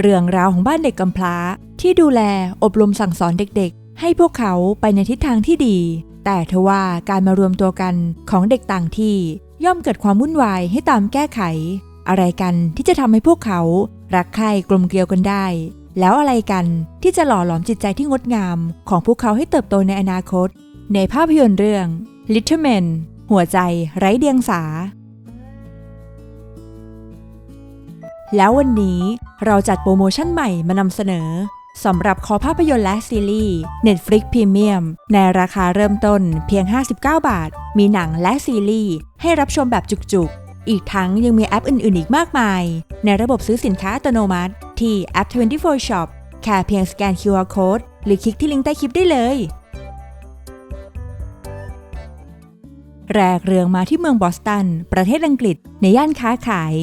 เรื่องราวของบ้านเด็กกำพร้า ที่ดูแลอบรมสั่งสอนเด็กๆ ให้พวกเขาไปในทิศทางที่ดี แต่ทว่าการมารวมตัวกันของเด็กต่างที่ย่อมเกิดความวุ่นวายให้ตามแก้ไข อะไรกันที่จะทำให้พวกเขา รักใคร่กลมเกลียวกันได้ แล้วอะไรกันที่จะหล่อหลอมจิตใจที่งดงามของพวกเขาให้เติบโตในอนาคต ในภาพยนตร์เรื่อง Little Men หัวใจไร้เดียงสา แล้ววันนี้เราจัดโปรโมชั่นใหม่มานำเสนอสำหรับคอภาพยนตร์และซีรีส์ Netflix Premium ในราคาเริ่มต้นเพียง 59 บาท มีหนังและซีรีส์ให้รับชมแบบจุกๆ อีกทั้งยังมีแอปอื่นๆ อีกมากมาย ในระบบซื้อสินค้าอัตโนมัติ ที่แอป 24 Shop แค่เพียงสแกน QR Code หรือคลิกที่ลิงก์ใต้คลิปได้เลย แรกเรื่องมาที่เมืองบอสตัน ประเทศอังกฤษ ในย่านค้าขาย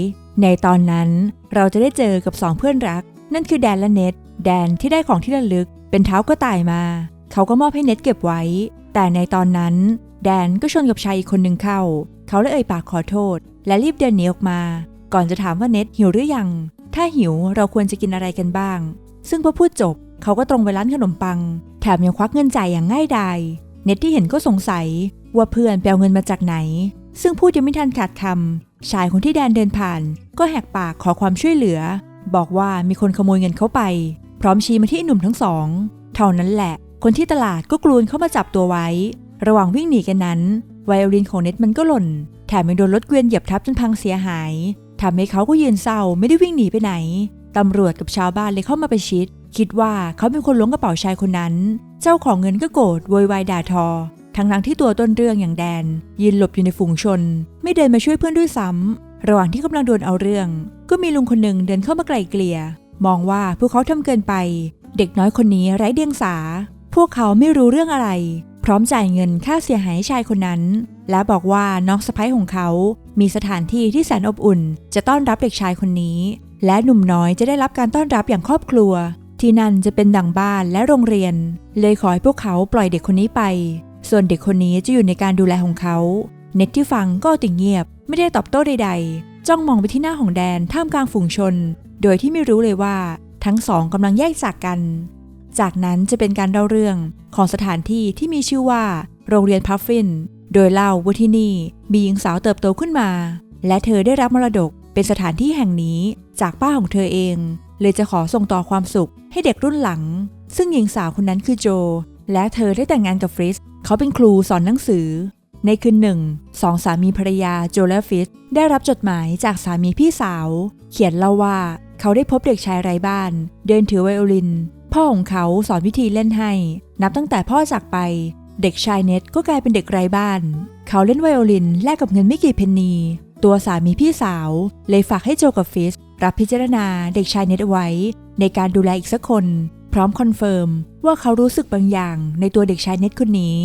ในตอนนั้นเราจะได้เจอกับสองเพื่อนรัก นั่นคือแดนและเน็ตแดนที่ได้ของที่ระลึก เป็นเท้ากระต่ายมา เขาก็มอบให้เน็ตเก็บไว้ แต่ในตอนนั้น แดนก็ชนกับชายอีกคนหนึ่งเข้า เขาเลยเอ่ยปากขอโทษ และรีบเดินหนีออกมา ก่อนจะถามว่าเน็ตหิวหรือยัง ถ้าหิวเราควรจะกินอะไรกันบ้าง ซึ่งพอพูดจบเขาก็ตรงไปร้านขนมปัง แถมยังควักเงินจ่ายอย่างง่ายดายเน็ตที่เห็นก็สงสัยว่าเพื่อนไปเอาเงินมาจากไหน ซึ่งพูดยังไม่ทันขาดคำ ชายคนที่แดนเดินผ่าน ก็แหกปากขอความช่วยเหลือ บอกว่ามีคนขโมยเงินเขาไป พร้อมชี้มาที่หนุ่มทั้งสอง เท่านั้นแหละ คนที่ตลาดก็กลูนเข้ามาจับตัวไว้ ระหว่างวิ่งหนีกันนั้น ไวโอลินของเน็ตมันก็หล่น แถมยังโดนรถเกวียนเหยียบทับจนพังเสียหายทำให้เขาก็ยืนเศร้าไม่ได้วิ่งหนีไปไหนตำรวจกับชาวบ้านเลยเข้ามาประชิด คิดว่าเขาเป็นคนล้วงกระเป๋าชายคนนั้น เจ้าของเงินก็โกรธโวยวายด่าทอ ทั้งทั้งๆที่ตัวต้นเรื่องอย่างแดน ยืนหลบอยู่ในฝูงชน ไม่เดินมาช่วยเพื่อนด้วยซ้ำระหว่างที่กำลังโดนเอาเรื่อง ก็มีลุงคนหนึ่งเดินเข้ามาไกลเกลี่ย มองว่าพวกเขาทำเกินไป เด็กน้อยคนนี้ไร้เดียงสา พวกเขาไม่รู้เรื่องอะไร พร้อมจ่ายเงินค่าเสียหายให้ชายคนนั้น และบอกว่าน้องสะพ้ยของเขา มีสถานที่ที่แสนอบอุ่น จะต้อนรับเด็กชายคนนี้ และหนุ่มน้อยจะได้รับการต้อนรับอย่างครอบครัวที่นั่นจะเป็นดังบ้านและโรงเรียน เลยขอให้พวกเขาปล่อยเด็กคนนี้ไป ส่วนเด็กคนนี้จะอยู่ในการดูแลของเขา เน็ตที่ฟังก็ติงเงียบ ไม่ได้ตอบโต้ใด ๆ จ้องมองไปที่หน้าของแดนท่ามกลางฝูงชน โดยที่ไม่รู้เลยว่า ทั้งสองกำลังแยกจากกัน จากนั้นจะเป็นการเล่าเรื่องของสถานที่ที่มีชื่อว่า โรงเรียนพัฟฟิน โดยเล่าว่าที่นี่มีหญิงสาวเติบโตขึ้นมา และเธอได้รับมรดกเป็นสถานที่แห่งนี้จากป้าของเธอเอง เลยจะขอส่งต่อความสุขให้เด็กรุ่นหลัง ซึ่งหญิงสาวคนนั้นคือโจ และเธอได้แต่งงานกับฟริส เขาเป็นครูสอนหนังสือ ในคืนหนึ่งสองสามีภรรยาโจและฟิสได้รับจดหมายจากสามีพี่สาว เขียนเล่าว่าเขาได้พบเด็กชายไร้บ้าน เดินถือไวโอลิน พ่อของเขาสอนวิธีเล่นให้ นับตั้งแต่พ่อจากไป เด็กชายเน็ตก็กลายเป็นเด็กไร้บ้าน เขาเล่นไวโอลินแลกกับเงินไม่กี่เพนนี ตัวสามีพี่สาว เลยฝากให้โจกับฟิสรับพิจารณาเด็กชายเน็ตไว้ ในการดูแลอีกสักคน พร้อมคอนเฟิร์มว่าเขารู้สึกบางอย่างในตัวเด็กชายเน็ตคนนี้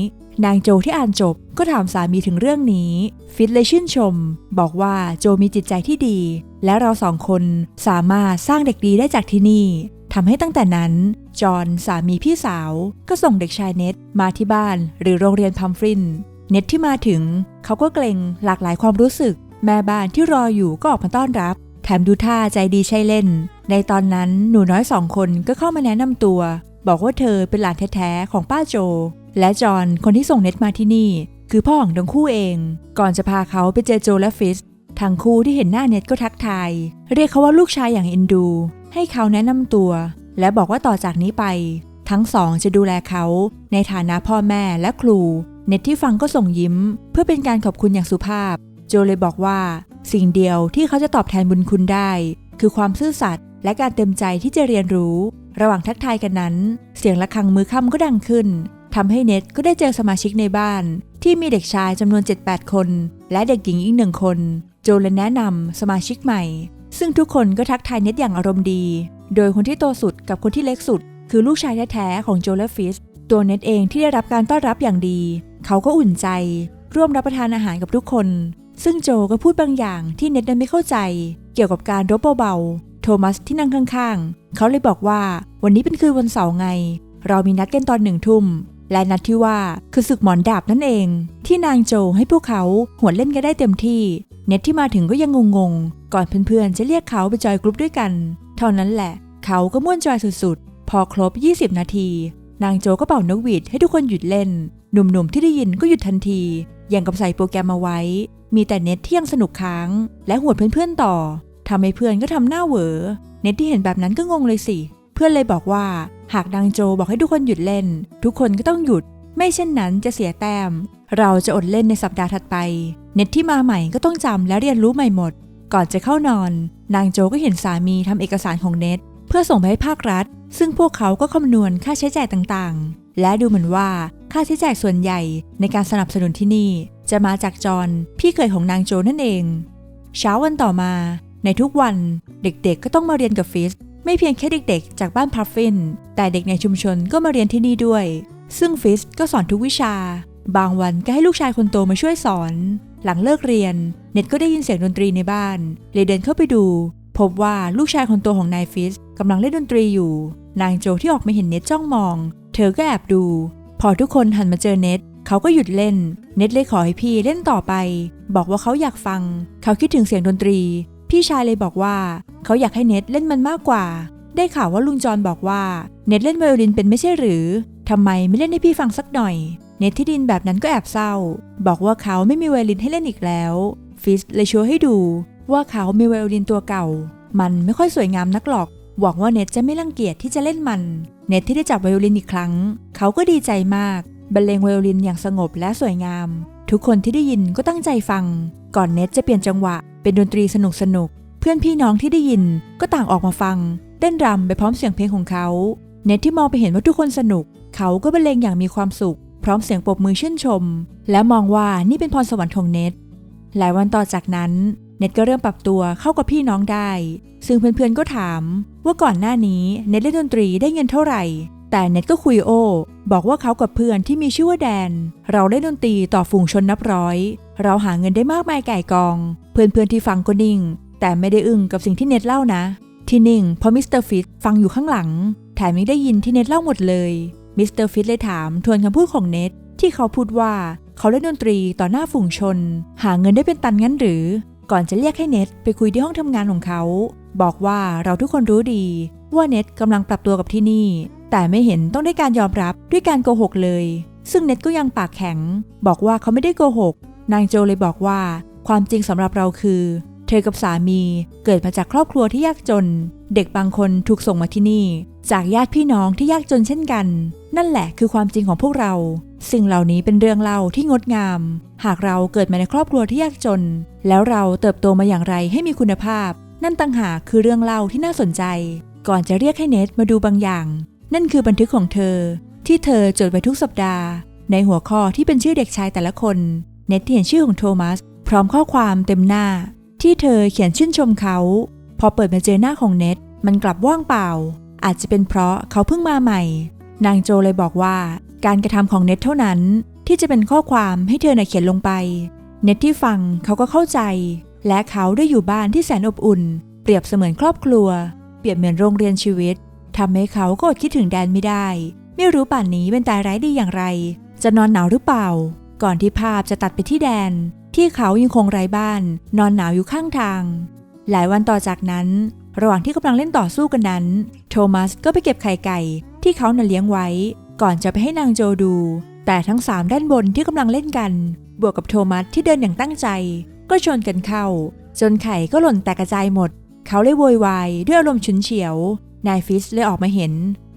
นางโจที่อ่านจบก็ถามสามีถึงเรื่องนี้ ฟิตเลยชื่นชม บอกว่าโจมีจิตใจที่ดี และเราสองคนสามารถสร้างเด็กดีได้จากที่นี่ทำให้ตั้งแต่นั้น จอห์นสามีพี่สาว ก็ส่งเด็กชายเน็ตมาที่บ้านหรือโรงเรียนพัมฟริน เน็ตที่มาถึง เขาก็เกรงหลากหลายความรู้สึก แม่บ้านที่รออยู่ก็ออกมาต้อนรับ แถมดูท่าใจดีใช่เล่น ในตอนนั้นหนูน้อยสองคนก็เข้ามาแนะนำตัว บอกว่าเธอเป็นหลานแท้ๆของป้าโจ และจอห์นคนที่ส่งเน็ตมาที่นี่ คือพ่อของทั้งคู่เอง ก่อนจะพาเขาไปเจอโจและฟิสทั้งคู่ที่เห็นหน้าเน็ตก็ทักทาย เรียกเขาว่าลูกชายอย่างเอ็นดู ให้เขาแนะนำตัว และบอกว่าต่อจากนี้ไป ทั้งสองจะดูแลเขา ในฐานะพ่อแม่และครู เน็ตที่ฟังก็ส่งยิ้ม เพื่อเป็นการขอบคุณอย่างสุภาพ โจเลยบอกว่า สิ่งเดียวที่เขาจะตอบแทนบุญคุณได้ คือความซื่อสัตย์และการเต็มใจที่จะเรียนรู้ ระหว่างทักทายกันนั้น เสียงะระฆังมือค่ำก็ดังขึ้นทำให้เน็ตก็ได้เจอสมาชิกในบ้าน ที่มีเด็กชายจำนวน 7-8 คน และเด็กหญิงอีกหนึ่งคน โจเลยแนะนำสมาชิกใหม่ ซึ่งทุกคนก็ทักทายเน็ตอย่างอารมณ์ดี โดยคนที่โตสุดกับคนที่เล็กสุด คือลูกชายแท้ๆของโจและฟิสตัวเน็ตเองที่ได้รับการต้อนรับอย่างดี เขาก็อุ่นใจ ร่วมรับประทานอาหารกับทุกคน ซึ่งโจก็พูดบางอย่างที่เน็ตนั้นไม่เข้าใจ เกี่ยวกับการรบเบาๆ โทมัสที่นั่งข้างๆ เขาเลยบอกว่าวันนี้เป็นคืนวันเสาร์ไง เรามีนัดกันตอนหนึ่งทุ่ม และนัดที่ว่าคือศึกหมอนดาบนั่นเอง ที่นางโจให้พวกเขาหัวเล่นกันได้เต็มที่ เน็ตที่มาถึงก็ยังงงๆ ก่อนเพื่อนๆจะเรียกเขาไปจอยกรุ๊ปด้วยกัน เท่านั้นแหละเขเขาก็ม่วนจอยสุดๆ พอครบ 20 นาที นางโจก็เป่านกหวีดให้ทุกคนหยุดเล่น หนุ่มๆที่ได้ยินก็หยุดทันทีอย่างกับใส่โปรแกรมมาไว้ มีแต่เน็ตที่ยังสนุกค้าง และหวดเพื่อนๆต่อทำให้เพื่อนก็ทำหน้าเหวอ เน็ตที่เห็นแบบนั้นก็งงเลยสิ เพื่อนเลยบอกว่า หากนางโจบอกให้ทุกคนหยุดเล่น ทุกคนก็ต้องหยุด ไม่เช่นนั้นจะเสียแต้ม เราจะอดเล่นในสัปดาห์ถัดไป เน็ตที่มาใหม่ก็ต้องจำและเรียนรู้ใหม่หมด ก่อนจะเข้านอน นางโจก็เห็นสามีทำเอกสารของเน็ตเพื่อส่งไปให้ภาครัฐ ซึ่งพวกเขาก็คำนวณค่าใช้จ่ายต่างๆ และดูเหมือนว่าค่าใช้จ่ายส่วนใหญ่ในการสนับสนุนที่นี่ จะมาจากจอห์นพี่เคยของนางโจนั่นเอง เช้าวันต่อมา ในทุกวันเด็กๆก็ต้องมาเรียนกับฟิสไม่เพียงแค่เด็กๆ จากบ้านพัฟฟิน แต่เด็กในชุมชนก็มาเรียนที่นี่ด้วย ซึ่งฟิสก็สอนทุกวิชา บางวันก็ให้ลูกชายคนโตมาช่วยสอน หลังเลิกเรียน เน็ตก็ได้ยินเสียงดนตรีในบ้าน เลยเดินเข้าไปดู พบว่าลูกชายคนโตของนายฟิสกำลังเล่นดนตรีอยู่ นางโจที่ออกมาเห็นเน็ตจ้องมอง เธอก็แอบดู พอทุกคนหันมาเจอเน็ต เขาก็หยุดเล่น เน็ตเลยขอให้พี่เล่นต่อไป บอกว่าเขาอยากฟัง เขาคิดถึงเสียงดนตรี พี่ชายเลยบอกว่า เขาอยากให้เน็ตเล่นมันมากกว่า ได้ข่าวว่าลุงจรบอกว่า เน็ตเล่นไวโอลินเป็นไม่ใช่หรือทำไมไม่เล่นให้พี่ฟังสักหน่อย เน็ตที่ดินแบบนั้นก็แอบเศร้า บอกว่าเขาไม่มีไวโอลินให้เล่นอีกแล้ว ฟิสเลยชวนให้ดู ว่าเขามีไวโอลินตัวเก่า มันไม่ค่อยสวยงามนักหรอกหวังว่าเน็ตจะไม่รังเกียจที่จะเล่นมัน เน็ตที่ได้จับไวโอลินอีกครั้ง เขาก็ดีใจมาก บรรเลงไวโอลินอย่างสงบและสวยงาม ทุกคนที่ได้ยินก็ตั้งใจฟัง ก่อนเน็ตจะเปลี่ยนจังหวะ เป็นดนตรีสนุกสนุกๆเพื่อนพี่น้องที่ได้ยินก็ต่างออกมาฟังเต้นรำไปพร้อมเสียงเพลงของเขา เน็ตที่มองไปเห็นว่าทุกคนสนุก เขาก็บรรเลงอย่างมีความสุข พร้อมเสียงปรบมือชื่นชม และมองว่านี่เป็นพรสวรรค์ของเน็ต หลายวันต่อจากนั้น เน็ตก็เริ่มปรับตัวเข้ากับพี่น้องได้ ซึ่งเพื่อนๆก็ถาม ว่าก่อนหน้านี้เน็ตเล่นดนตรีได้เงินเท่าไหร่ แต่เน็ตก็คุยโอ้บอกว่าเขากับเพื่อนที่มีชื่อว่าแดน เราเล่นดนตรีต่อฝูงชนนับร้อย เราหาเงินได้มากมายไก่กอง เพื่อนๆที่ฟังก็นิ่ง แต่ไม่ได้อึ้งกับสิ่งที่เน็ตเล่านะ ที่นิ่งเพราะมิสเตอร์ฟิตฟังอยู่ข้างหลัง แถมยังได้ยินที่เน็ตเล่าหมดเลยมิสเตอร์ฟิตเลยถามทวนคำพูดของเน็ตที่เขาพูดว่าเขาเล่นดนตรีต่อหน้าฝูงชน หาเงินได้เป็นตันงั้นหรือ ก่อนจะเรียกให้เน็ตไปคุยที่ห้องทำงานของเขา บอกว่าเราทุกคนรู้ดี ว่าเน็ตกำลังปรับตัวกับที่นี่ แต่ไม่เห็นต้องได้การยอมรับด้วยการโกหกเลย ซึ่งเน็ตก็ยังปากแข็ง บอกว่าเขาไม่ได้โกหก นางโจเลยบอกว่า ความจริงสำหรับเราคือ เธอกับสามีเกิดมาจากครอบครัวที่ยากจน เด็กบางคนถูกส่งมาที่นี่ จากญาติพี่น้องที่ยากจนเช่นกัน นั่นแหละคือความจริงของพวกเรา สิ่งเหล่านี้เป็นเรื่องเล่าที่งดงาม หากเราเกิดมาในครอบครัวที่ยากจน แล้วเราเติบโตมาอย่างไรให้มีคุณภาพ นั่นต่างหากคือเรื่องเล่าที่น่าสนใจ ก่อนจะเรียกให้เนทมาดูบางอย่าง นั่นคือบันทึกของเธอ ที่เธอจดไว้ทุกสัปดาห์ ในหัวข้อที่เป็นชื่อเด็กชายแต่ละคน เน็ตเห็นชื่อของโทมัส พร้อมข้อความเต็มหน้า ที่เธอเขียนชื่นชมเขา พอเปิดมาเจอหน้าของเน็ตมันกลับว่างเปล่า อาจจะเป็นเพราะเขาเพิ่งมาใหม่ นางโจเลยบอกว่า การกระทำของเน็ตเท่านั้น ที่จะเป็นข้อความให้เธอน่ะเขียนลงไป เน็ตที่ฟังเขาก็เข้าใจ และเขาได้อยู่บ้านที่แสนอบอุ่น เปรียบเสมือนครอบครัว เปรียบเหมือนโรงเรียนชีวิต ทำให้เขาก็อดคิดถึงแดนไม่ได้ ไม่รู้ป่านนี้เป็นตายร้ายดีอย่างไร จะนอนหนาวหรือเปล่า ก่อนที่ภาพจะตัดไปที่แดน ที่เขายังคงไร้บ้าน นอนหนาวอยู่ข้างทาง หลายวันต่อจากนั้น ระหว่างที่กำลังเล่นต่อสู้กันนั้น โทมัสก็ไปเก็บไข่ไก่ ที่เขาน่ะเลี้ยงไว้ ก่อนจะไปให้นางโจดู แต่ทั้งสามด้านบนที่กำลังเล่นกัน บวกกับโทมัสที่เดินอย่างตั้งใจ ก็ชนกันเข้า จนไข่ก็หล่นแตกกระจายหมด เขาเลยโวยวายด้วยอารมณ์ฉุนเฉียว นายฟิสเลยออกมาเห็น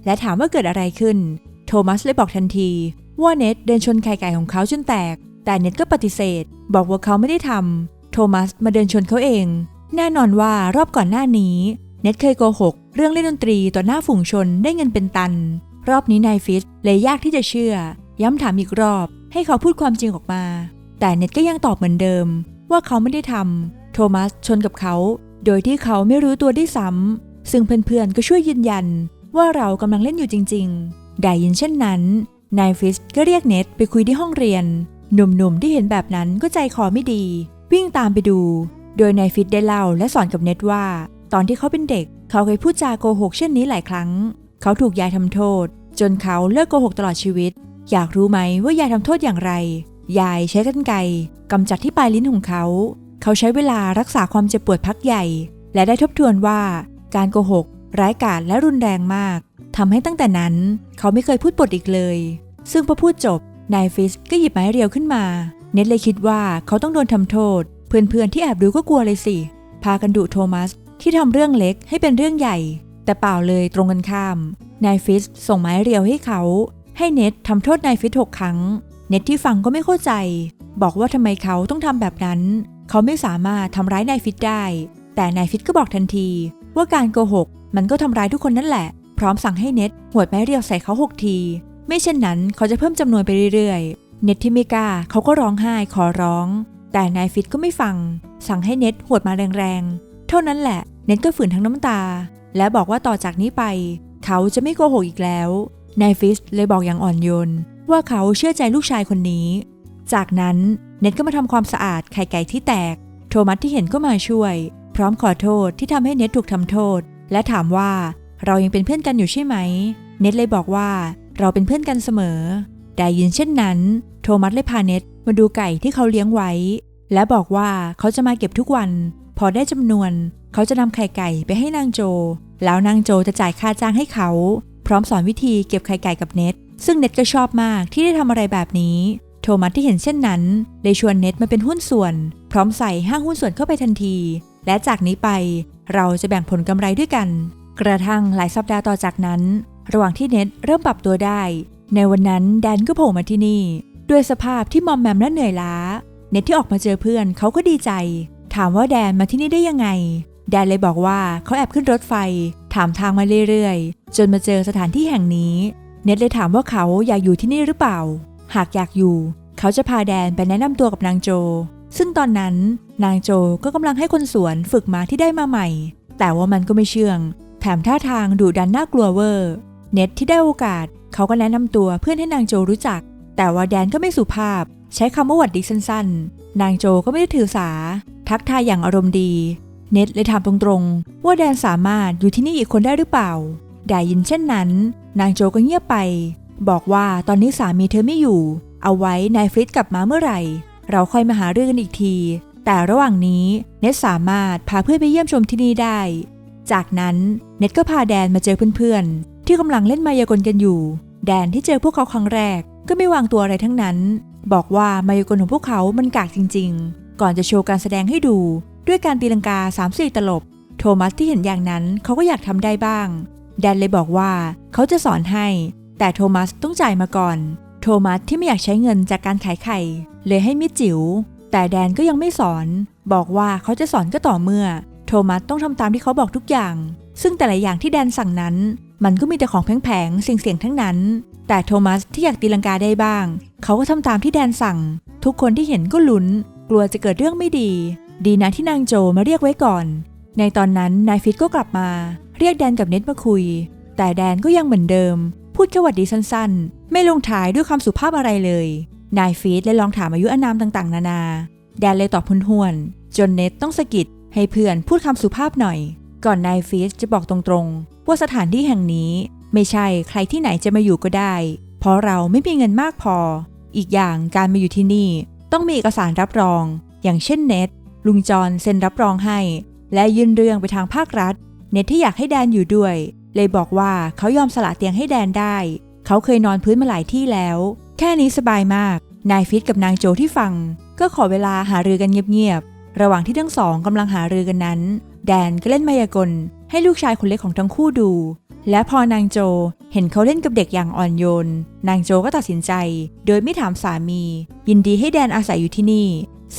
และถามว่าเกิดอะไรขึ้น โทมัสเลยบอกทันที ว่าเน็ตเดินชนไข่ไก่ของเขาจนแตก แต่เน็ตก็ปฏิเสธ บอกว่าเขาไม่ได้ทำโทมัสมาเดินชนเขาเอง แน่นอนว่ารอบก่อนหน้านี้ เน็ตเคยโกหก เรื่องเล่นดนตรีต่อหน้าฝูงชนได้เงินเป็นตัน รอบนี้นายฟิสเลยยากที่จะเชื่อ ย้ำถามอีกรอบ ให้เขาพูดความจริงออกมา แต่เน็ตก็ยังตอบเหมือนเดิม ว่าเขาไม่ได้ทำโทมัสชนกับเขา โดยที่เขาไม่รู้ตัวด้วยซ้ำ ซึ่งเพื่อนๆก็ช่วยยืนยันว่าเรากำลังเล่นอยู่จริงๆ ได้ยินเช่นนั้น นายฟิสก็เรียกเน็ตไปคุยที่ห้องเรียน หนุ่มๆที่เห็นแบบนั้นก็ใจคอไม่ดี วิ่งตามไปดู โดยนายฟิสได้เล่าและสอนกับเน็ตว่า ตอนที่เขาเป็นเด็ก เขาเคยพูดจาโกหกเช่นนี้หลายครั้ง เขาถูกยายทำโทษ จนเขาเลิกโกหกตลอดชีวิต อยากรู้ไหมว่ายายทำโทษอย่างไร ยายใช้กรรไกรกำจัดที่ปลายลิ้นของเขา เขาใช้เวลารักษาความเจ็บปวดพักใหญ่ และได้ทบทวนว่า การโกหก ร้ายกาจและรุนแรงมากทำให้ตั้งแต่นั้นเขาไม่เคยพูดบทอีกเลย ซึ่งพอพูดจบนายฟิสก็หยิบไม้เรียวขึ้นมา เน็ตเลยคิดว่าเขาต้องโดนทำโทษ เพื่อนๆที่แอบดูก็กลัวเลยสิ พากันดุโทมัสที่ทำเรื่องเล็กให้เป็นเรื่องใหญ่ แต่เปล่าเลยตรงกันข้าม นายฟิสส่งไม้เรียวให้เขา ให้เน็ตทำโทษนายฟิสหกครั้ง เน็ตที่ฟังก็ไม่เข้าใจ บอกว่าทำไมเขาต้องทำแบบนั้น เขาไม่สามารถทำร้ายนายฟิตได้ แต่นายฟิตก็บอกทันที ว่าการโกหกมันก็ทำร้ายทุกคนนั่นแหละ พร้อมสั่งให้เน็ตหวดไม้เรียวใส่เขาหกที ไม่เช่นนั้นเขาจะเพิ่มจำนวนไปเรื่อยๆ เน็ตที่ไม่กล้าเขาก็ร้องไห้ขอร้อง แต่นายฟิตก็ไม่ฟัง สั่งให้เน็ตหวดมาแรงๆ เท่านั้นแหละ เน็ตก็ฝืนทั้งน้ำตา และบอกว่าต่อจากนี้ไป เขาจะไม่โกหกอีกแล้ว นายฟิสเลยบอกอย่างอ่อนโยนว่าเขาเชื่อใจลูกชายคนนี้ จากนั้นเน็ตก็มาทำความสะอาดไข่ไก่ที่แตก โทมัสที่เห็นก็มาช่วย พร้อมขอโทษที่ทำให้เน็ตถูกทำโทษ และถามว่าเรายังเป็นเพื่อนกันอยู่ใช่ไหม เน็ตเลยบอกว่าเราเป็นเพื่อนกันเสมอ ได้ยินเช่นนั้น โทมัสเลยพาเน็ตมาดูไก่ที่เขาเลี้ยงไว้ และบอกว่าเขาจะมาเก็บทุกวัน พอได้จำนวน เขาจะนำไข่ไก่ไปให้นางโจ แล้วนางโจจะจ่ายค่าจ้างให้เขา พร้อมสอนวิธีเก็บไข่ไก่กับเน็ต ซึ่งเน็ตก็ชอบมากที่ได้ทำอะไรแบบนี้ โทมัสที่เห็นเช่นนั้นเลยชวนเน็ตมาเป็นหุ้นส่วน พร้อมใส่ห้างหุ้นส่วนเข้าไปทันที และจากนี้ไปเราจะแบ่งผลกำไรด้วยกัน กระทั่งหลายสัปดาห์ต่อจากนั้น ระหว่างที่เน็ตเริ่มปรับตัวได้ ในวันนั้นแดนก็โผล่มาที่นี่ ด้วยสภาพที่มอมแมมและเหนื่อยล้า เน็ตที่ออกมาเจอเพื่อนเขาก็ดีใจ ถามว่าแดนมาที่นี่ได้ยังไง แดนเลยบอกว่าเขาแอบขึ้นรถไฟ ถามทางมาเรื่อยๆ จนมาเจอสถานที่แห่งนี้ เน็ตเลยถามว่าเขาอยากอยู่ที่นี่หรือเปล่า หากอยากอยู่ เขาจะพาแดนไปแนะนำตัวกับนางโจ ซึ่งตอนนั้นนางโจก็กำลังให้คนสวนฝึกม้าที่ได้มาใหม่ แต่ว่ามันก็ไม่เชื่อง แถมท่าทางดุดันน่ากลัวเวอร์ เน็ตที่ได้โอกาสเขาก็แนะนำตัวเพื่อนให้นางโจรู้จัก แต่ว่าแดนก็ไม่สุภาพ ใช้คำว่าหวัดดีสั้นๆ นางโจก็ไม่ได้ถือสา ทักทายอย่างอารมณ์ดี เน็ตเลยถามตรงๆ ว่าแดนสามารถอยู่ที่นี่อีกคนได้หรือเปล่าได้ยินเช่นนั้น นางโจก็เงียบไป บอกว่าตอนนี้สามีเธอไม่อยู่ เอาไว้นายฟริตกลับมาเมื่อไหร่ เราค่อยมาหาเรื่องกันอีกที แต่ระหว่างนี้เน็ตสามารถพาเพื่อนไปเยี่ยมชมที่นี่ได้ จากนั้นเน็ตก็พาแดนมาเจอเพื่อนๆ ที่กำลังเล่นมายากลกันอยู่ แดนที่เจอพวกเขาครั้งแรก ก็ไม่วางตัวอะไรทั้งนั้น บอกว่ามายากลของพวกเขามันกากจริง ๆ ก่อนจะโชว์การแสดงให้ดู ด้วยการตีลังกา3ามสี่ตลบ โทมัสที่เห็นอย่างนั้นเขาก็อยากทำได้บ้าง แดนเลยบอกว่าเขาจะสอนให้ แต่โทมัสต้องจ่ายมาก่อน โทมัสที่ไม่อยากใช้เงินจากการขายไข่ เลยให้มิจิ๋วแต่แดนก็ยังไม่สอน บอกว่าเขาจะสอนก็ต่อเมื่อ โทมัสต้องทำตามที่เขาบอกทุกอย่าง ซึ่งแต่ละอย่างที่แดนสั่งนั้น มันก็มีแต่ของแพงๆเสี่ยงๆทั้งนั้น แต่โทมัสที่อยากตีลังกาได้บ้าง เขาก็ทำตามที่แดนสั่ง ทุกคนที่เห็นก็ลุ้น กลัวจะเกิดเรื่องไม่ดี ดีนะที่นางโจมาเรียกไว้ก่อน ในตอนนั้นนายฟิตก็กลับมา เรียกแดนกับเน็ตมาคุย แต่แดนก็ยังเหมือนเดิม พูดแค่หวัดดีสั้นๆ ไม่ลงท้ายด้วยคำสุภาพอะไรเลย นายฟีดเลยลองถามอายุอานามต่างๆ นานา แดนเลยตอบห้วน จนเน็ตต้องสะกิดให้เพื่อนพูดคำสุภาพหน่อย ก่อนนายฟีดจะบอกตรงๆ ว่าสถานที่แห่งนี้ ไม่ใช่ใครที่ไหนจะมาอยู่ก็ได้ เพราะเราไม่มีเงินมากพอ อีกอย่างการมาอยู่ที่นี่ ต้องมีเอกสารรับรอง อย่างเช่นเน็ตลุงจรเซ็นรับรองให้ และยื่นเรื่องไปทางภาครัฐ เน็ตที่อยากให้แดนอยู่ด้วย เลยบอกว่าเขายอมสละเตียงให้แดนได้ เขาเคยนอนพื้นมาหลายที่แล้ว แค่นี้สบายมาก นายฟิตกับนางโจที่ฟัง ก็ขอเวลาหารือกันเงียบๆ ระหว่างที่ทั้งสองกำลังหารือกันนั้น แดนก็เล่นมายากล ให้ลูกชายคนเล็กของทั้งคู่ดู และพอนางโจเห็นเขาเล่นกับเด็กอย่างอ่อนโยน นางโจก็ตัดสินใจ โดยไม่ถามสามี ยินดีให้แดนอาศัยอยู่ที่นี่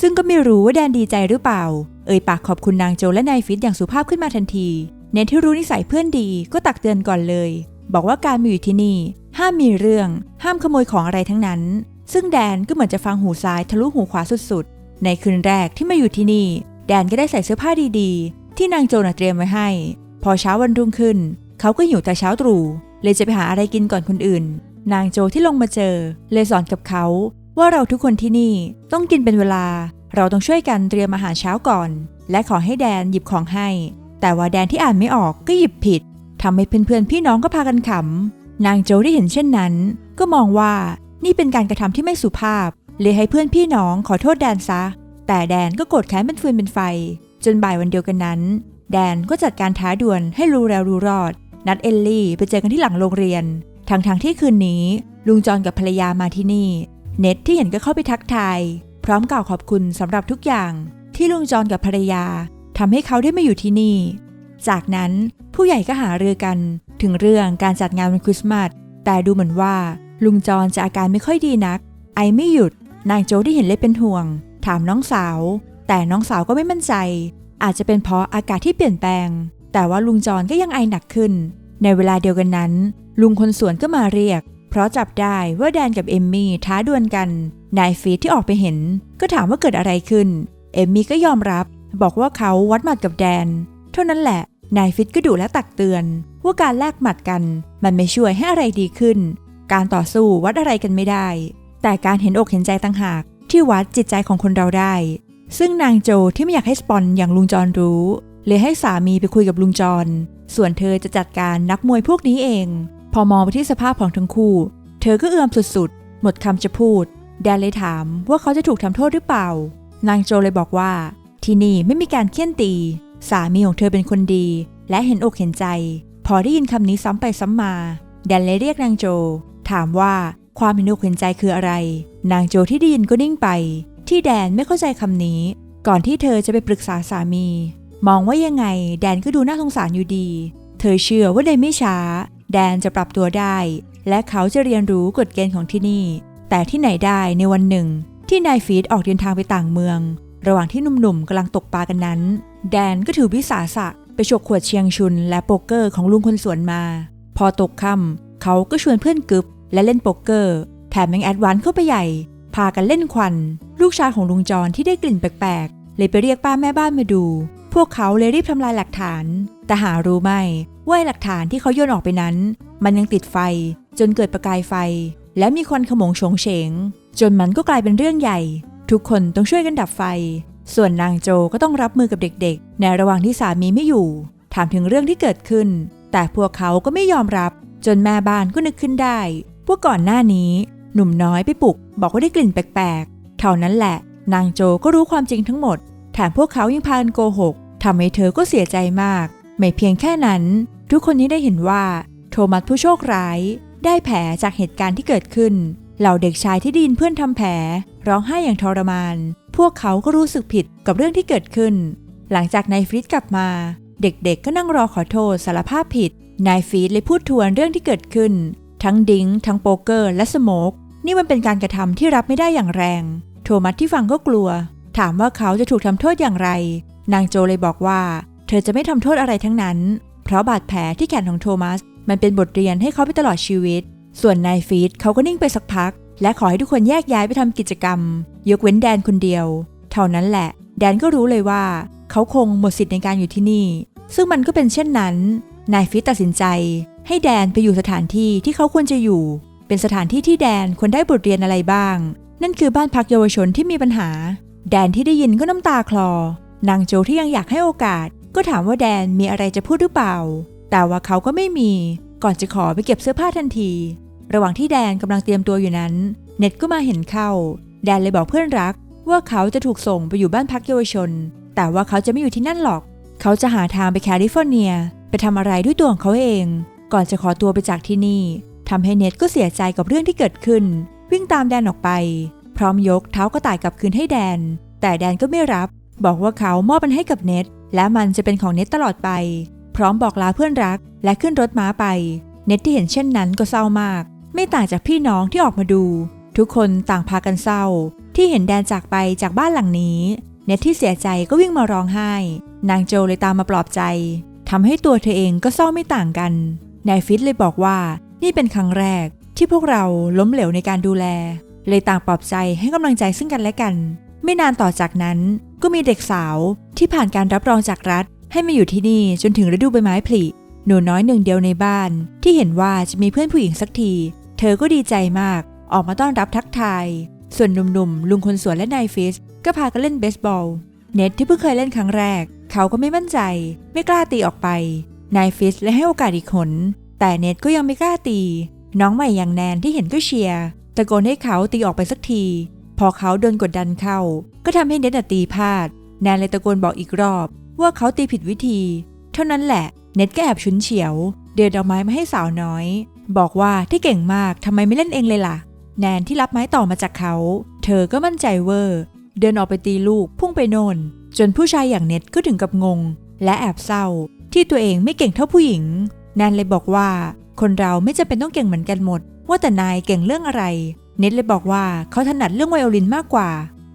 ซึ่งก็ไม่รู้ว่าแดนดีใจหรือเปล่า เอ่ยปากขอบคุณนางโจและนายฟิตอย่างสุภาพขึ้นมาทันที เนนที่รู้นิสัยเพื่อนดีก็ตักเตือนก่อนเลย บอกว่าการมาอยู่ที่นี่ ห้ามมีเรื่อง ห้ามขโมยของอะไรทั้งนั้น ซึ่งแดนก็เหมือนจะฟังหูซ้ายทะลุหูขวาสุดๆ ในคืนแรกที่มาอยู่ที่นี่ แดนก็ได้ใส่เสื้อผ้าดีๆ ที่นางโจนเตรียมไว้ให้ พอเช้าวันรุ่งขึ้น เขาก็หิวแต่เช้าตรู่เลยจะไปหาอะไรกินก่อนคนอื่น นางโจที่ลงมาเจอ เลยสอนกับเขา ว่าเราทุกคนที่นี่ต้องกินเป็นเวลา เราต้องช่วยกันเตรียมอาหารเช้าก่อน และขอให้แดนหยิบของให้ แต่ว่าแดนที่อ่านไม่ออกก็หยิบผิดทำให้เพื่อนๆพี่น้องก็พากันขำ นางโจได้เห็นเช่นนั้น ก็มองว่านี่เป็นการกระทำที่ไม่สุภาพ เลยให้เพื่อนพี่น้องขอโทษแดนซะ แต่แดนก็โกรธแค้นเป็นฟืนเป็นไฟ จนบ่ายวันเดียวกันนั้น แดนก็จัดการท้าดวลให้รู้แล้วรู้รอด นัดเอลลี่ไปเจอกันที่หลังโรงเรียน ทั้งทางที่คืนนี้ ลุงจอนกับภรรยามาที่นี่ เน็ตที่เห็นก็เข้าไปทักทาย พร้อมกล่าวขอบคุณสำหรับทุกอย่าง ที่ลุงจอนกับภรรยา ทำให้เขาได้มาอยู่ที่นี่ จากนั้นผู้ใหญ่ก็หารือกันถึงเรื่องการจัดงานวันคริสต์มาสแต่ดูเหมือนว่า ลุงจอนจะอาการไม่ค่อยดีนัก ไอไม่หยุด นางโจที่เห็นเลยเป็นห่วง ถามน้องสาว แต่น้องสาวก็ไม่มั่นใจ อาจจะเป็นเพราะอากาศที่เปลี่ยนแปลง แต่ว่าลุงจอนก็ยังไอหนักขึ้น ในเวลาเดียวกันนั้น ลุงคนสวนก็มาเรียก เพราะจับได้ว่าแดนกับเอมมี่ท้าดวลกันนายฟีที่ออกไปเห็น ก็ถามว่าเกิดอะไรขึ้น เอมมี่ก็ยอมรับ บอกว่าเขาวัดหมัดกับแดน เท่านั้นแหละ นายฟิตก็ดุและตักเตือน ว่าการแลกหมัดกัน มันไม่ช่วยให้อะไรดีขึ้น การต่อสู้วัดอะไรกันไม่ได้ แต่การเห็นอกเห็นใจต่างหาก ที่วัดจิตใจของคนเราได้ ซึ่งนางโจที่ไม่อยากให้สปอนอย่างลุงจรรู้เลยให้สามีไปคุยกับลุงจร ส่วนเธอจะจัดการนักมวยพวกนี้เอง พอมองไปที่สภาพของทั้งคู่ เธอก็เอื้อมสุดๆ หมดคำจะพูด แดนเลยถามว่าเขาจะถูกทำโทษหรือเปล่า นางโจเลยบอกว่า ที่นี่ไม่มีการเคี่ยนตี สามีของเธอเป็นคนดี และเห็นอกเห็นใจ พอได้ยินคำนี้ซ้ำไปซ้ำมา แดนเลยเรียกนางโจ ถามว่าความเห็นอกเห็นใจคืออะไร นางโจที่ได้ยินก็นิ่งไป ที่แดนไม่เข้าใจคำนี้ ก่อนที่เธอจะไปปรึกษาสามี มองว่ายังไง แดนก็ดูน่าสงสารอยู่ดี เธอเชื่อว่าในไม่ช้า แดนจะปรับตัวได้ และเขาจะเรียนรู้กฎเกณฑ์ของที่นี่ แต่ที่ไหนได้ในวันหนึ่ง ที่นายฟีดออกเดินทางไปต่างเมือง ระหว่างที่หนุ่มๆกำลังตกปลากันนั้น แดนก็ถือวิสาสะไปฉกขวดเชียงชุนและโป๊กเกอร์ของลุงคนสวนมา พอตกค่ำเขาก็ชวนเพื่อนกึบและเล่นโป๊กเกอร์ แถมยังแอดวานเข้าไปใหญ่ พากันเล่นควัน ลูกชายของลุงจรที่ได้กลิ่นแปลกๆ เลยไปเรียกป้าแม่บ้านมาดู พวกเขาเลยรีบทำลายหลักฐาน แต่หารู้ไหมว่าหลักฐานที่เขาโยนออกไปนั้น มันยังติดไฟ จนเกิดประกายไฟ และมีควันขมงโฉงเฉงจนมันก็กลายเป็นเรื่องใหญ่ ทุกคนต้องช่วยกันดับไฟ ส่วนนางโจก็ต้องรับมือกับเด็กๆ ในระหว่างที่สามีไม่อยู่ ถามถึงเรื่องที่เกิดขึ้น แต่พวกเขาก็ไม่ยอมรับ จนแม่บ้านก็นึกขึ้นได้ พว่าก่อนหน้านี้ หนุ่มน้อยไปปลุก บอกว่าได้กลิ่นแปลกๆ เท่านั้นแหละ นางโจก็รู้ความจริงทั้งหมด แถมพวกเขายังพานโกหกทำให้เธอก็เสียใจมาก ไม่เพียงแค่นั้น ทุกคนนี้ได้เห็นว่า โทมัสผู้โชคร้าย ได้แผลจากเหตุการณ์ที่เกิดขึ้น เหล่าเด็กชายที่ดินเพื่อนทำแผล ร้องไห้อย่างทรมาน พวกเขาก็รู้สึกผิดกับเรื่องที่เกิดขึ้น หลังจากนายฟริตกลับมา เด็กๆก็นั่งรอขอโทษสารภาพผิด นายฟรีดเลยพูดทวนเรื่องที่เกิดขึ้น ทั้งดิงทั้งโป๊กเกอร์และสโมกนี่มันเป็นการกระทำที่รับไม่ได้อย่างแรง โทมัสที่ฟังก็กลัว ถามว่าเขาจะถูกทำโทษอย่างไร นางโจเลยบอกว่า เธอจะไม่ทำโทษอะไรทั้งนั้น เพราะบาดแผลที่แขนของโทมัส มันเป็นบทเรียนให้เขาไปตลอดชีวิต ส่วนนายฟีดเขาก็นิ่งไปสักพัก และขอให้ทุกคนแยกย้ายไปทำกิจกรรม ยกเว้นแดนคนเดียว เท่านั้นแหละ แดนก็รู้เลยว่า เขาคงหมดสิทธิ์ในการอยู่ที่นี่ ซึ่งมันก็เป็นเช่นนั้น นายฟิตตัดสินใจ ให้แดนไปอยู่สถานที่ที่เขาควรจะอยู่ เป็นสถานที่ที่แดนควรได้บทเรียนอะไรบ้าง นั่นคือบ้านพักเยาวชนที่มีปัญหา แดนที่ได้ยินก็น้ำตาคลอ นางโจที่ยังอยากให้โอกาส ก็ถามว่าแดนมีอะไรจะพูดหรือเปล่า แต่ว่าเขาก็ไม่มี ก่อนจะขอไปเก็บเสื้อผ้าทันที ระหว่างที่แดนกำลังเตรียมตัวอยู่นั้น เน็ตก็มาเห็นเข้า แดนเลยบอกเพื่อนรัก ว่าเขาจะถูกส่งไปอยู่บ้านพักเยาวชน แต่ว่าเขาจะไม่อยู่ที่นั่นหรอก เขาจะหาทางไปแคลิฟอร์เนีย ไปทำอะไรด้วยตัวของเขาเอง ก่อนจะขอตัวไปจากที่นี่ทำให้เน็ตก็เสียใจกับเรื่องที่เกิดขึ้น วิ่งตามแดนออกไป พร้อมยกเท้ากระต่ายกลับคืนให้แดน แต่แดนก็ไม่รับ บอกว่าเขามอบมันให้กับเน็ตและมันจะเป็นของเน็ตตลอดไป พร้อมบอกลาเพื่อนรัก และขึ้นรถม้าไป เน็ตที่เห็นเช่นนั้นก็เศร้ามาก ไม่ต่างจากพี่น้องที่ออกมาดู ทุกคนต่างพากันเศร้า ที่เห็นแดนจากไปจากบ้านหลังนี้ เน็ตที่เสียใจก็วิ่งมาร้องไห้ นางโจเลยตามมาปลอบใจทำให้ตัวเธอเองก็เศร้าไม่ต่างกันนายฟิตเลยบอกว่านี่เป็นครั้งแรกที่พวกเราล้มเหลวในการดูแล เลยต่างปลอบใจให้กำลังใจซึ่งกันและกัน ไม่นานต่อจากนั้นก็มีเด็กสาวที่ผ่านการรับรองจากรัฐ ให้มาอยู่ที่นี่จนถึงฤดูใบไม้ผลิหนูน้อยหนึ่งเดียวในบ้าน ที่เห็นว่าจะมีเพื่อนผู้หญิงสักที เธอก็ดีใจมาก ออกมาต้อนรับทักทาย ส่วนหนุ่มๆ ลุงคนสวนและนายฟิสก็พากันเล่นเบสบอล เน็ตที่เพิ่งเคยเล่นครั้งแรก เขาก็ไม่มั่นใจ ไม่กล้าตีออกไป นายฟิสเลยให้โอกาสอีกคน แต่เน็ตก็ยังไม่กล้าตี น้องใหม่อย่างแนนที่เห็นก็เชียร์ตะโกนให้เขาตีออกไปสักที พอเขาโดนกดดันเข้า ก็ทำให้เน็ตตีพลาด แนนเลยตะโกนบอกอีกรอบ ว่าเขาตีผิดวิธี เท่านั้นแหละ เน็ตก็แอบชุนเฉียว เดินเอาไม้มาให้สาวน้อย บอกว่าที่เก่งมากทำไมไม่เล่นเองเลยล่ะ แนนที่รับไม้ต่อมาจากเขา เธอก็มั่นใจเวอร์ เดินออกไปตีลูกพุ่งไปโน่น จนผู้ชายอย่างเน็ตก็ถึงกับงง และแอบเศร้า ที่ตัวเองไม่เก่งเท่าผู้หญิง แนนเลยบอกว่า คนเราไม่จำเป็นต้องเก่งเหมือนกันหมด ว่าแต่นายเก่งเรื่องอะไร เน็ตเลยบอกว่าเขาถนัดเรื่องไวโอลินมากกว่า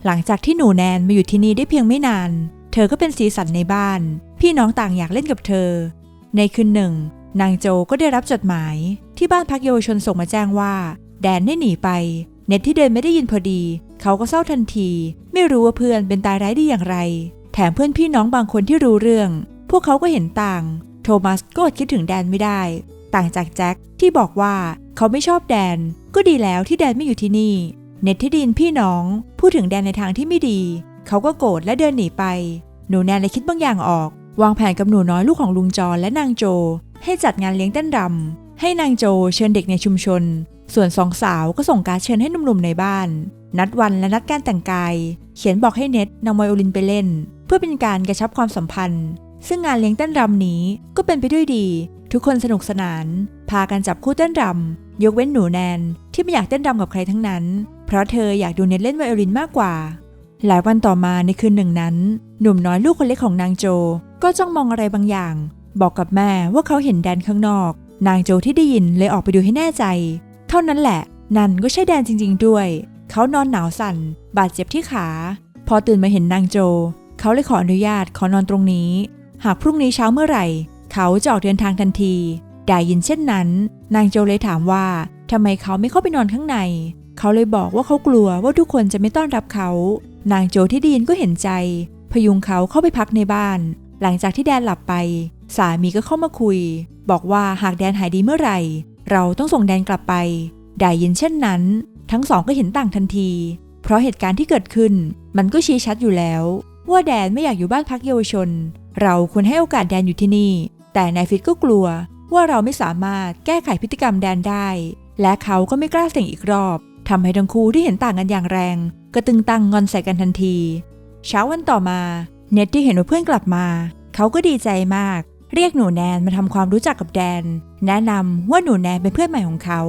หลังจากที่หนูแนนมาอยู่ที่นี่ได้เพียงไม่นาน เธอก็เป็นสีสันในบ้าน พี่น้องต่างอยากเล่นกับเธอ ในคืนหนึ่ง นางโจก็ได้รับจดหมายที่บ้านพักเยาวชนส่งมาแจ้งว่า แดนได้หนีไป เน็ตที่เดินไม่ได้ยินพอดี เขาก็เศร้าทันที ไม่รู้ว่าเพื่อนเป็นตายร้ายดีอย่างไร แถมเพื่อนพี่น้องบางคนที่รู้เรื่อง พวกเขาก็เห็นต่าง โทมัสก็อดคิดถึงแดนไม่ได้ ต่างจากแจ็คที่บอกว่าเขาไม่ชอบแดน ก็ดีแล้วที่แดนไม่อยู่ที่นี่ เน็ตที่ดินพี่น้อง พูดถึงแดนในทางที่ไม่ดี เขาก็โกรธและเดินหนีไป หนูแนนเลยคิดบางอย่างออก วางแผนกับหนูน้อยลูกของลุงจรและนางโจ ให้จัดงานเลี้ยงเต้นรำให้นางโจเชิญเด็กในชุมชน ส่วนสองสาวก็ส่งการเชิญให้หนุ่มๆในบ้าน นัดวันและนัดการแต่งกาย เขียนบอกให้เน็ตนำไวโอลินไปเล่น เพื่อเป็นการกระชับความสัมพันธ์ ซึ่งงานเลี้ยงเต้นรำนี้ก็เป็นไปด้วยดี ทุกคนสนุกสนาน พากันจับคู่เต้นรำยกเว้นหนูแนนที่ไม่อยากเต้นรำกับใครทั้งนั้น เพราะเธออยากดูเน็ตเล่นไวโอลินมากกว่าหลายวันต่อมาในคืนหนึ่งนั้น หนุ่มน้อยลูกคนเล็กของนางโจ ก็จ้องมองอะไรบางอย่าง บอกกับแม่ว่าเขาเห็นแดนข้างนอก นางโจที่ได้ยินเลยออกไปดูให้แน่ใจ เท่านั้นแหละ นั่นก็ใช่แดนจริง ๆ ด้วย เขานอนหนาวสั่น บาดเจ็บที่ขา พอตื่นมาเห็นนางโจ เขาเลยขออนุญาตขอนอนตรงนี้ หากพรุ่งนี้เช้าเมื่อไหร่ เขาจะออกเดินทางทันทีได้ยินเช่นนั้น นางโจเลยถามว่าทำไมเขาไม่เข้าไปนอนข้างใน เขาเลยบอกว่าเขากลัวว่าทุกคนจะไม่ต้อนรับเขา นางโจที่ได้ยินก็เห็นใจ พยุงเขาเข้าไปพักในบ้าน หลังจากที่แดนหลับไป สามีก็เข้ามาคุย บอกว่าหากแดนหายดีเมื่อไหร่ เราต้องส่งแดนกลับไป ได้ยินเช่นนั้น ทั้งสองก็เห็นต่างทันที เพราะเหตุการณ์ที่เกิดขึ้น มันก็ชี้ชัดอยู่แล้ว ว่าแดนไม่อยากอยู่บ้านพักเยาวชน เราควรให้โอกาสแดนอยู่ที่นี่ แต่นายฟิตก็กลัว ว่าเราไม่สามารถแก้ไขพฤติกรรมแดนได้ และเขาก็ไม่กล้าเสี่ยงอีกรอบทำให้ทั้งคู่ที่เห็นต่างกันอย่างแรง ก็ตึงตังงอนใส่กันทันที เช้าวันต่อมา เน็ตที่เห็นว่าเพื่อนกลับมา เขาก็ดีใจมาก เรียกหนูแนนมาทำความรู้จักกับแดน แนะนำว่าหนูแนนเป็นเพื่อนใหม่ของเขา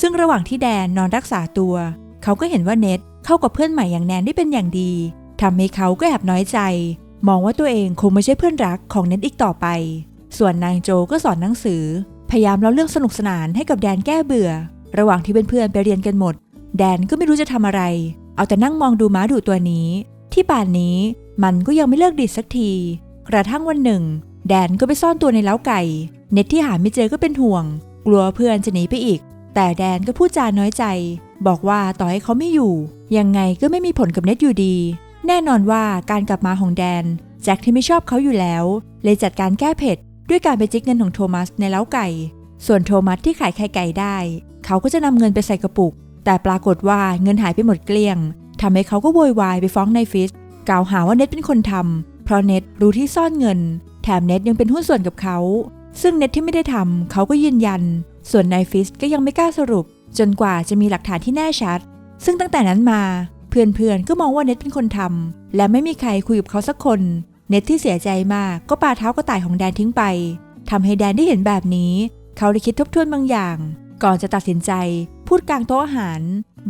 ซึ่งระหว่างที่แดนนอนรักษาตัว เขาก็เห็นว่าเน็ตเข้ากับเพื่อนใหม่อย่างแนนได้เป็นอย่างดีทำให้เขาก็แอบน้อยใจ มองว่าตัวเองคงไม่ใช่เพื่อนรักของเน็ตอีกต่อไป ส่วนนางโจก็สอนหนังสือ พยายามเล่าเรื่องสนุกสนานให้กับแดนแก้เบื่อ ระหว่างที่เพื่อนๆไปเรียนกันหมด แดนก็ไม่รู้จะทำอะไร เอาแต่นั่งมองดูม้าดูตัวนี้ ที่ป่านนี้ มันก็ยังไม่เลิกดิดสักที กระทั่งวันหนึ่ง แดนก็ไปซ่อนตัวในเล้าไก่ เน็ตที่หาไม่เจอก็เป็นห่วง กลัวเพื่อนจะหนีไปอีก แต่แดนก็พูดจาน้อยใจ บอกว่าต่อให้เขาไม่อยู่ ยังไงก็ไม่มีผลกับเน็ตอยู่ดี แน่นอนว่าการกลับมาของแดนแจ็คที่ไม่ชอบเขาอยู่แล้ว เลยจัดการแก้เผ็ดด้วยการไปจิกเงินของโทมัสในเล้าไก่ ส่วนโทมัสที่ขายไข่ไก่ได้ เขาก็จะนำเงินไปใส่กระปุก แต่ปรากฏว่าเงินหายไปหมดเกลี้ยงทำให้เขาก็โวยวายไปฟ้องนายฟิส กล่าวหาว่าเน็ตเป็นคนทำเพราะเน็ตรู้ที่ซ่อนเงิน แถมเน็ตยังเป็นหุ้นส่วนกับเขา ซึ่งเน็ตที่ไม่ได้ทำเขาก็ยืนยัน ส่วนนายฟิสก็ยังไม่กล้าสรุป จนกว่าจะมีหลักฐานที่แน่ชัด ซึ่งตั้งแต่นั้นมาเพื่อนๆก็มองว่าเน็ตเป็นคนทำและไม่มีใครคุยกับเขาสักคน เน็ตที่เสียใจมากก็ปาเท้ากระต่ายของแดนทิ้งไปทำให้แดนได้เห็นแบบนี้ เขาได้คิดทบทวนบางอย่าง ก่อนจะตัดสินใจ พูดกลางโต๊ะอาหาร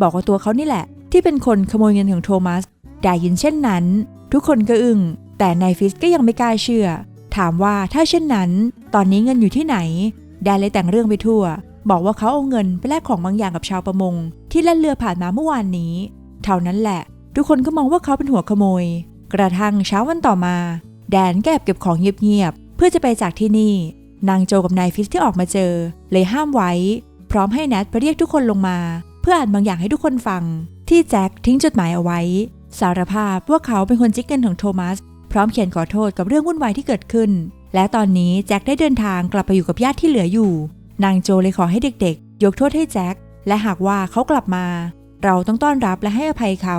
บอกว่าตัวเขานี่แหละ ที่เป็นคนขโมยเงินของโทมัส ได้ยินเช่นนั้น ทุกคนก็อึง้งแต่นายฟิสก็ยังไม่กล้าเชื่อ ถามว่าถ้าเช่นนั้น ตอนนี้เงินอยู่ที่ไหนแดนเลยแต่งเรื่องไปทั่ว บอกว่าเขาเอาเงินไปแลกของบางอย่างกับชาวประมง ที่แล่นเรือผ่านมาเมื่อวานนี้ เท่านั้นแหละ ทุกคนก็มองว่าเขาเป็นหัวขโมย กระทั่งเช้าวันต่อมา แดนก็แอบเก็บของเงียบๆเพื่อจะไปจากที่นี่ นางโจกับนายฟิสที่ออกมาเจอ เลยห้ามไว้ พร้อมให้แนทไปเรียกทุกคนลงมา เพื่ออ่านบางอย่างให้ทุกคนฟัง ที่แจ็คทิ้งจดหมายเอาไว้ สารภาพว่าเขาเป็นคนจิกเงินของโทมัส พร้อมเขียนขอโทษกับเรื่องวุ่นวายที่เกิดขึ้น และตอนนี้แจ็คได้เดินทางกลับไปอยู่กับญาติที่เหลืออยู่ นางโจเลยขอให้เด็กๆ ยกโทษให้แจ็คและหากว่าเขากลับมา เราต้องต้อนรับและให้อภัยเขา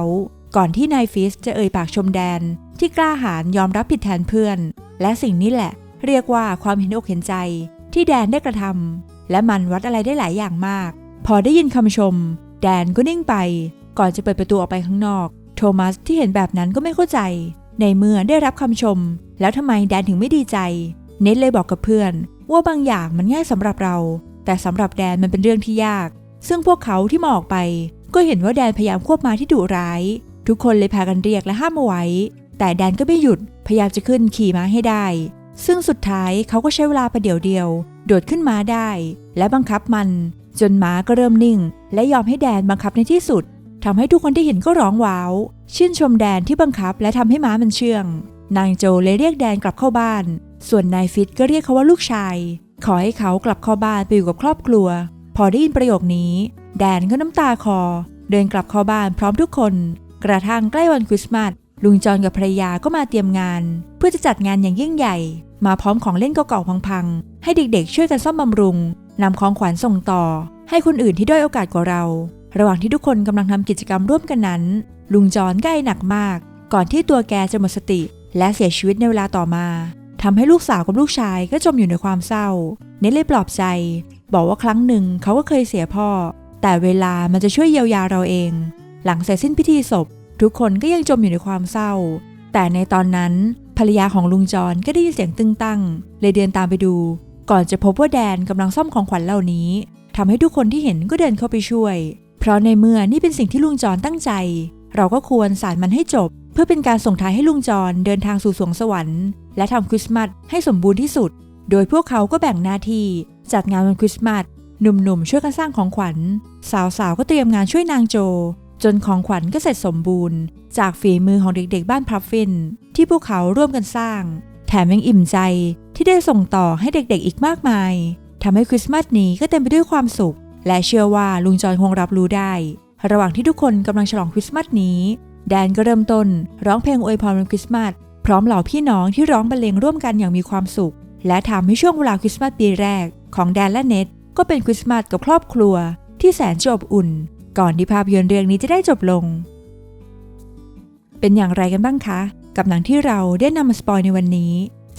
ก่อนที่นายฟิสจะเอ่ยปากชมแดน ที่กล้าหาญยอมรับผิดแทนเพื่อน และสิ่งนี้แหละ เรียกว่าความเห็นอกเห็นใจ ที่แดนได้กระทำและมันวัดอะไรได้หลายอย่างมาก พอได้ยินคำชม แดนก็นิ่งไป ก่อนจะเปิดประตูออกไปข้างนอก โทมัสที่เห็นแบบนั้นก็ไม่เข้าใจ ในเมื่อได้รับคำชม แล้วทำไมแดนถึงไม่ดีใจ เน็ตเลยบอกกับเพื่อน ว่าบางอย่างมันง่ายสำหรับเรา แต่สำหรับแดนมันเป็นเรื่องที่ยาก ซึ่งพวกเขาที่มาออกไป ก็เห็นว่าแดนพยายามควบม้าที่ดุร้าย ทุกคนเลยพากันเรียกและห้ามเอาไว้ แต่แดนก็ไม่หยุดพยายามจะขึ้นขี่ม้าให้ได้ ซึ่งสุดท้ายเขาก็ใช้เวลาประเดี๋ยวเดียว โดดขึ้นม้าได้ และบังคับมัน จนม้าก็เริ่มนิ่ง และยอมให้แดนบังคับในที่สุด ทำให้ทุกคนที่เห็นก็ร้องว้าว ชื่นชมแดนที่บังคับและทำให้ม้ามันเชื่อง นางโจเลยเรียกแดนกลับเข้าบ้าน ส่วนนายฟิตก็เรียกเขาว่าลูกชาย ขอให้เขากลับเข้าบ้านไปอยู่กับครอบครัว พอได้ยินประโยคนี้ แดนก็น้ำตาคอ เดินกลับเข้าบ้านพร้อมทุกคน กระทั่งใกล้วันคริสต์มาสลุงจอนกับภรรยาก็มาเตรียมงาน เพื่อจะจัดงานอย่างยิ่งใหญ่ มาพร้อมของเล่นเก่าๆพังๆ ให้เด็กๆ ช่วยกันซ่อมบำรุงนำของขวัญส่งต่อ ให้คนอื่นที่ด้อยโอกาสกว่าเรา ระหว่างที่ทุกคนกำลังทำกิจกรรมร่วมกันนั้น ลุงจอนก็ไอหนักมาก ก่อนที่ตัวแกจะหมดสติ และเสียชีวิตในเวลาต่อมาทำให้ลูกสาวกับลูกชายก็จมอยู่ในความเศร้า เนทเลยปลอบใจ บอกว่าครั้งหนึ่งเขาก็เคยเสียพ่อ แต่เวลามันจะช่วยเยียวยาเราเอง หลังเสร็จสิ้นพิธีศพ ทุกคนก็ยังจมอยู่ในความเศร้า แต่ในตอนนั้นภรรยาของลุงจอนก็ได้ยินเสียงตึงตั้ง เลยเดินตามไปดู ก่อนจะพบว่าแดนกำลังซ่อมของขวัญเหล่านี้ทำให้ทุกคนที่เห็นก็เดินเข้าไปช่วย เพราะในเมื่อนี่เป็นสิ่งที่ลุงจอนตั้งใจ เราก็ควรสารมันให้จบ เพื่อเป็นการส่งท้ายให้ลุงจอนเดินทางสู่สวงสวรรค์และทำคริสต์มาสให้สมบูรณ์ที่สุด โดยพวกเขาก็แบ่งหน้าที่จัดงานวันคริสต์มาสหนุ่มๆช่วยกันสร้างของขวัญ สาวๆก็เตรียมงานช่วยนางโจ จนของขวัญก็เสร็จสมบูรณ์ จากฝีมือของเด็กๆ บ้านพัฟฟิน ที่พวกเขาร่วมกันสร้าง แถมยังอิ่มใจที่ได้ส่งต่อให้เด็กๆอีกมากมายทำให้คริสต์มาสนี้ก็เต็มไปด้วยความสุข และเชื่อว่าลุงจอนคงรับรู้ได้ ระหว่างที่ทุกคนกำลังฉลองคริสต์มาสนี้ แดนก็เริ่มต้น ร้องเพลงอวยพรวันคริสต์มาสพร้อมเหล่าพี่น้องที่ร้องบรรเลงร่วมกันอย่างมีความสุข และทำให้ช่วงเวลาคริสต์มาสปีแรก ของแดนและเน็ตก็เป็นคริสต์มาสกับครอบครัว ที่แสนจะอบอุ่น ก่อนที่ภาพยนตร์เรื่องนี้จะได้จบลง เป็นอย่างไรกันบ้างคะ กับหนังที่เราได้นำมาสปอยในวันนี้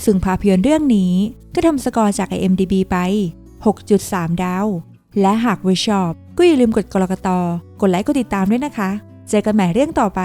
ซึ่งภาพยนตร์เรื่องนี้ก็ทำสกอร์จาก IMDb ไป 6.3 ดาว และหากไว้ชอบก็อย่าลืมกดกรกตกดไลค์กดติดตามด้วยนะคะ เจอกันใหม่เรื่องต่อไป